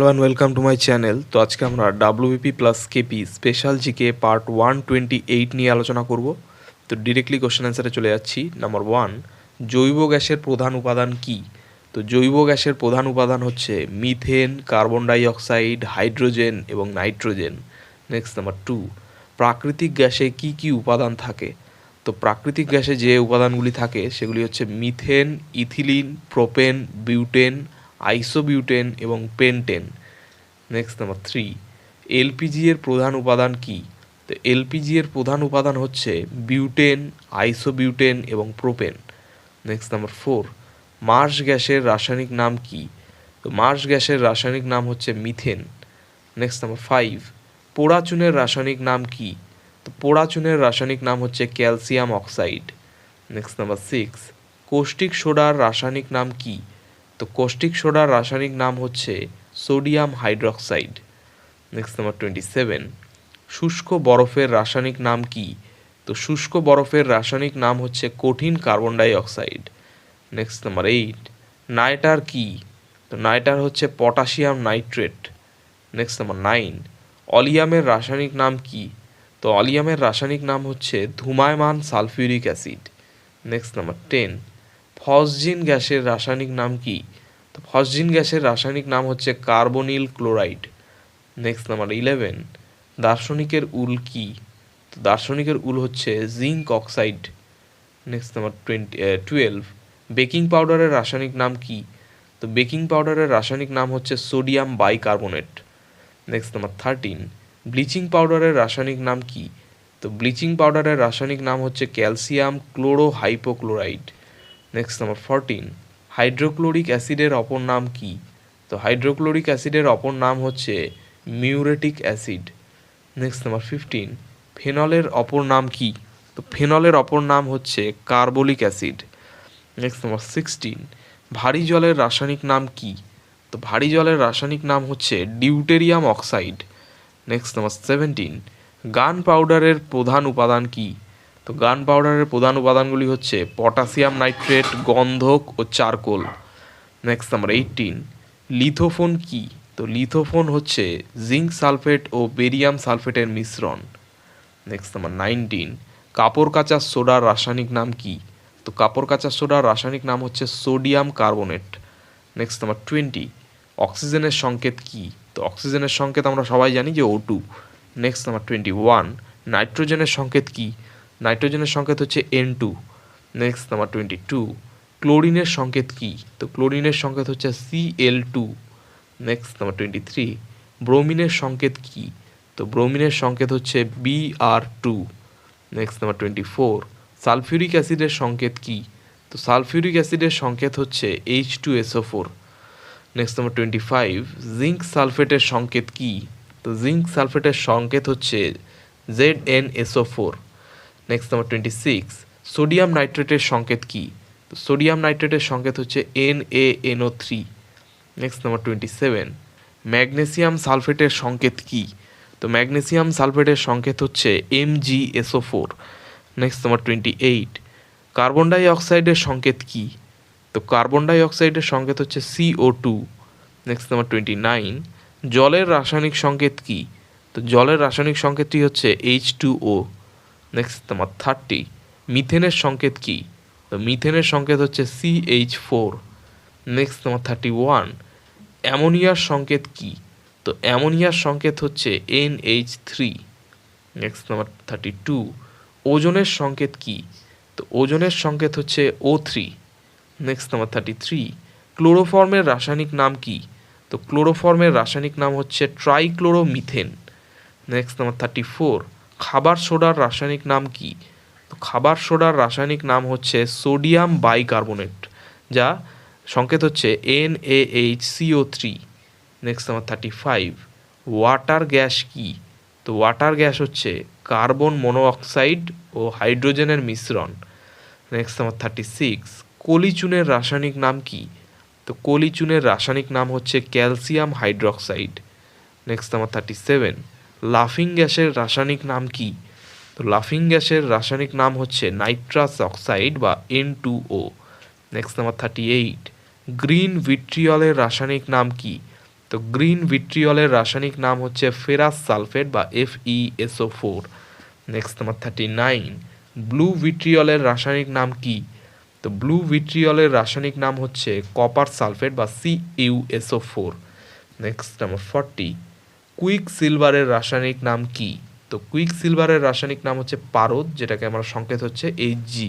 Hello and welcome to my channel তো আজকে আমরা WBP plus KP special GK part one twenty eight নিয়ে আলোচনা করব। তো ডিরেক্টলি কোশ্চেন অ্যান্সারে চলে যাচ্ছি। নাম্বার ওয়ান জৈব গ্যাসের প্রধান উপাদান কি? তো জৈব গ্যাসের প্রধান উপাদান হচ্ছে methane carbon dioxide hydrogen এবং নাইট্রোজেন নেক্সট নাম্বার টু প্রাকৃতিক গ্যাসে কি কি উপাদান থাকে? তো প্রাকৃতিক গ্যাসে যে উপাদানগুলি থাকে, সেগুলি হচ্ছে methane ethylene propane butane isobutane এবং pentane. Next number three LPG এর প্রধান উপাদান কি? তো এলপিজি এর প্রধান উপাদান হচ্ছে বিউটেন, আইসোবিউটেন এবং propane. Next number four marsh গ্যাসের রাসায়নিক নাম কি? তো মার্স গ্যাসের রাসায়নিক নাম হচ্ছে মিথেন। নেক্সট নাম্বার ফাইভ পোড়া চুনের রাসায়নিক নাম কি? তো পোড়া চুনের রাসায়নিক নাম হচ্ছে calcium oxide. Next number six caustic সোডার রাসায়নিক নাম কি? তো কোষ্টিক সোডার রাসায়নিক নাম হচ্ছে sodium hydroxide next number twenty seven শুষ্ক বরফের রাসায়নিক নাম কি? তো শুষ্ক বরফের রাসায়নিক নাম হচ্ছে কঠিন carbon dioxide next number eight nitre কি? তো নাইটার হচ্ছে potassium nitrate next number nine অলিয়ামের রাসায়নিক নাম কি? তো অলিয়ামের রাসায়নিক নাম হচ্ছে ধুমায়মান sulphuric acid. Next number ten phosgene গ্যাসের রাসায়নিক নাম কি? তো ফসজিন গ্যাসের রাসায়নিক নাম হচ্ছে carbonyl chloride. Next number eleven দার্শনিকের উল কি? তো দার্শনিকের উল হচ্ছে zinc oxide. Next number twenty twelve baking পাউডারের রাসায়নিক নাম কি? তো বেকিং পাউডারের রাসায়নিক নাম হচ্ছে sodium bicarbonate. Next number thirteen bleaching পাউডারের রাসায়নিক নাম কি? তো ব্লিচিং পাউডারের রাসায়নিক নাম হচ্ছে calcium chloro hypochloride next number fourteen hydrochloric অ্যাসিডের অপর নাম কি? তো হাইড্রোক্লোরিক অ্যাসিডের অপর নাম হচ্ছে muriatic acid next number fifteen ফেনলের অপর নাম কি? তো ফেনলের অপর নাম হচ্ছে carbolic acid next number sixteen ভারী জলের রাসায়নিক নাম কি? তো ভারী জলের রাসায়নিক নাম হচ্ছে deuterium oxide next number seventeen gun পাউডারের প্রধান উপাদান কি? তো গান পাউডারের প্রধান উপাদানগুলি হচ্ছে পটাশিয়াম নাইট্রেট, গন্ধক ও charcoal. Next number eighteen lithophone কি? তো লিথোফোন হচ্ছে জিঙ্ক সালফেট ও বেরিয়াম সালফেটের মিশ্রণ। নেক্সট নাম্বার নাইনটিন কাপড় কাচা সোডার রাসায়নিক নাম কি? তো কাপড় কাচা সোডার রাসায়নিক নাম হচ্ছে sodium carbonate. Next number twenty অক্সিজেনের সংকেত কি? তো অক্সিজেনের সংকেত আমরা সবাই জানি যে O two next number twenty one নাইট্রোজেনের সংকেত কি? নাইট্রোজেনের সংকেত হচ্ছে N two next number twenty two ক্লোরিনের সংকেত কি? তো ক্লোরিনের সংকেত হচ্ছে C L two next number twenty three ব্রোমিনের সংকেত কি? তো ব্রোমিনের সংকেত হচ্ছে B R two next number twenty four sulphuric অ্যাসিডের সংকেত কি? তো সালফিউরিক অ্যাসিডের সংকেত হচ্ছে H two SO four next number twenty five zinc সালফেটের সংকেত কি? তো জিঙ্ক সালফেটের সংকেত হচ্ছে Z N SO four next number twenty six sodium নাইট্রেটের সংকেত কি? তো সোডিয়াম নাইট্রেটের সংকেত হচ্ছে N A NO three next number twenty seven magnesium সালফেটের সংকেত কি? তো ম্যাগনেসিয়াম সালফেটের সংকেত হচ্ছে M G SO four next number twenty eight carbon die অক্সাইডের সংকেত কি? তো কার্বন ডাই অক্সাইডের সংকেত হচ্ছে CO two next number twenty nine জলের রাসায়নিক সংকেত কি? তো জলের রাসায়নিক সংকেতটি হচ্ছে H two O next number thirty মিথেনের সংকেত কি? তো মিথেনের সংকেত হচ্ছে C H four next number thirty one অ্যামোনিয়ার সংকেত কি? তো অ্যামোনিয়ার সংকেত হচ্ছে N H three next number thirty two ওজনের সংকেত কি? তো ওজনের সংকেত হচ্ছে O three next number thirty three ক্লোরোফর্মের রাসায়নিক নাম কি? তো ক্লোরোফর্মের রাসায়নিক নাম হচ্ছে trichloromethane next number thirty four খাবার সোডার রাসায়নিক নাম কি? তো খাবার সোডার রাসায়নিক নাম হচ্ছে সোডিয়াম বাইকার্বনেট, যা সংকেত হচ্ছে N A H CO three next number thirty five water gas কি? তো ওয়াটার গ্যাস হচ্ছে কার্বন মনোঅক্সাইড ও হাইড্রোজেনের মিশ্রণ নেক্সট নাম্বার থার্টি সিক্স কলিচুনের রাসায়নিক নাম কি? তো কলিচুনের রাসায়নিক নাম হচ্ছে calcium hydroxide next number thirty seven লাফিং গ্যাসের রাসায়নিক নাম কি? তো লাফিং গ্যাসের রাসায়নিক নাম হচ্ছে নাইট্রাস অক্সাইড বা N two O next number thirty eight green ভিট্রিয়লের রাসায়নিক নাম কি? তো গ্রিন ভিট্রিয়লের রাসায়নিক নাম হচ্ছে ফেরাস সালফেট বা F E SO four next number thirty nine blue ভিট্রিয়লের রাসায়নিক নাম কি? তো ব্লু ভিট্রিয়লের রাসায়নিক নাম হচ্ছে কপার সালফেট বা C U SO four next number forty quick সিলভারের রাসায়নিক নাম কি? তো কুইক সিলভারের রাসায়নিক নাম হচ্ছে পারদ, যেটাকে আমার সংকেত হচ্ছে H G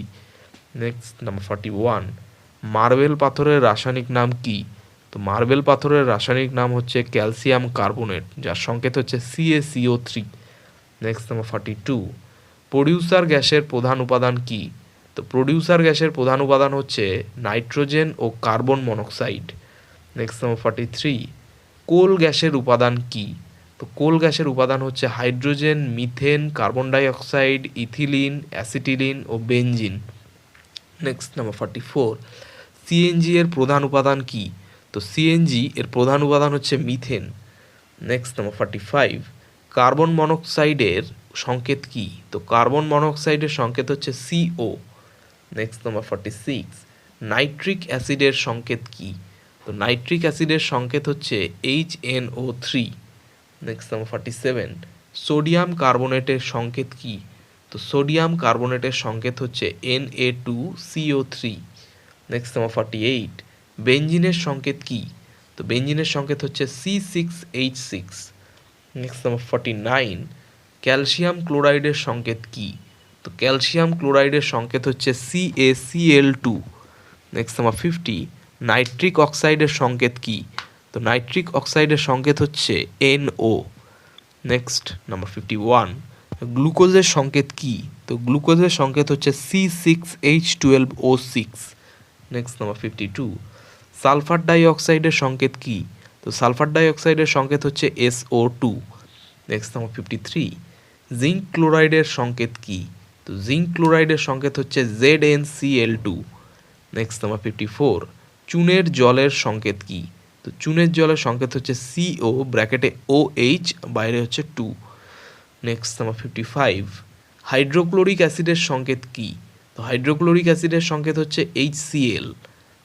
next number forty one marble পাথরের রাসায়নিক নাম কি? তো মার্বেল পাথরের রাসায়নিক নাম হচ্ছে ক্যালসিয়াম কার্বোনেট, যার সংকেত হচ্ছে CACO three next number forty two producer গ্যাসের প্রধান উপাদান কি? তো প্রডিউসার গ্যাসের প্রধান উপাদান হচ্ছে নাইট্রোজেন ও carbon monoxide. Next number forty three coal গ্যাসের উপাদান কি? তো কোল গ্যাসের উপাদান হচ্ছে hydrogen, methane, carbon dioxide, ethylene, acetylene ও benzene. Next number forty four CNG এর প্রধান উপাদান কি? তো সিএনজি এর প্রধান উপাদান হচ্ছে methane. Next number forty five carbon মনোক্সাইডের সংকেত কি? তো কার্বন মনোক্সাইডের সংকেত হচ্ছে CO next number forty six nitric অ্যাসিডের সংকেত কি? তো নাইট্রিক অ্যাসিডের সংকেত হচ্ছে H N O three next number forty seven sodium কার্বোনেটের সংকেত কি? তো সোডিয়াম কার্বোনেটের সংকেত হচ্ছে N A two CO three next number forty eight বেঞ্জিনের সংকেত কি? তো বেঞ্জিনের সংকেত হচ্ছে C six H six next number forty nine calcium ক্লোরাইডের সংকেত কি? তো ক্যালসিয়াম ক্লোরাইডের সংকেত হচ্ছে C A C L two next number fifty nitric অক্সাইডের সংকেত কি? তো নাইট্রিক অক্সাইডের সংকেত হচ্ছে N O next number fifty one গ্লুকোজের সংকেত কি? তো গ্লুকোজের সংকেত হচ্ছে C six H twelve O six next number fifty two sulphur die অক্সাইডের সংকেত কি? তো সালফার ডাই অক্সাইডের সংকেত হচ্ছে S O two next number fifty three zinc ক্লোরাইডের সংকেত কি? তো জিঙ্ক ক্লোরাইডের সংকেত হচ্ছে Z N C L two next number fifty four চুনের জলের সংকেত কি? তো চুনের জলের সংকেত হচ্ছে সিও ব্র্যাকেটে ও এইচ বাইরে হচ্ছে two next number fifty five hydrochloric অ্যাসিডের সংকেত কি? তো হাইড্রোক্লোরিক অ্যাসিডের সংকেত হচ্ছে H CL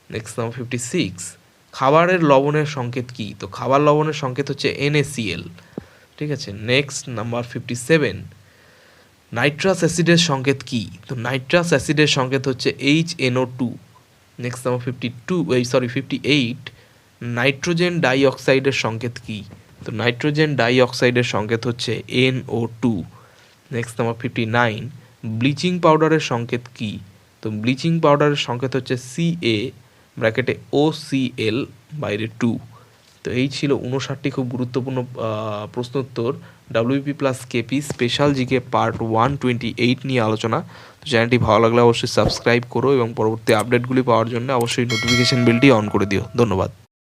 next number fifty six খাবারের লবণের সংকেত কি? তো খাবার লবণের সংকেত হচ্ছে এনএসিএল ঠিক আছে? Next number fifty seven nitrous অ্যাসিডের সংকেত কি? তো নাইট্রাস অ্যাসিডের সংকেত হচ্ছে H NO two next number fifty two এই সরি ফিফটি এইট নাইট্রোজেন ডাই অক্সাইডের সংকেত কি? তো নাইট্রোজেন ডাই অক্সাইডের সংকেত হচ্ছে N O two next number fifty nine bleaching পাউডারের সংকেত কি? তো ব্লিচিং পাউডারের সংকেত হচ্ছে সি এ ব্র্যাকেটে ও সি এল বাইরে টু তো এই ছিল উনষাটটি খুব গুরুত্বপূর্ণ প্রশ্নোত্তর। WP plus KP special GK part one twenty eight নিয়ে আলোচনা। তো চ্যানেলটি ভালো লাগলে অবশ্যই সাবস্ক্রাইব করো এবং পরবর্তী আপডেটগুলি পাওয়ার জন্য অবশ্যই নোটিফিকেশন বিলটি অন করে দিও। ধন্যবাদ।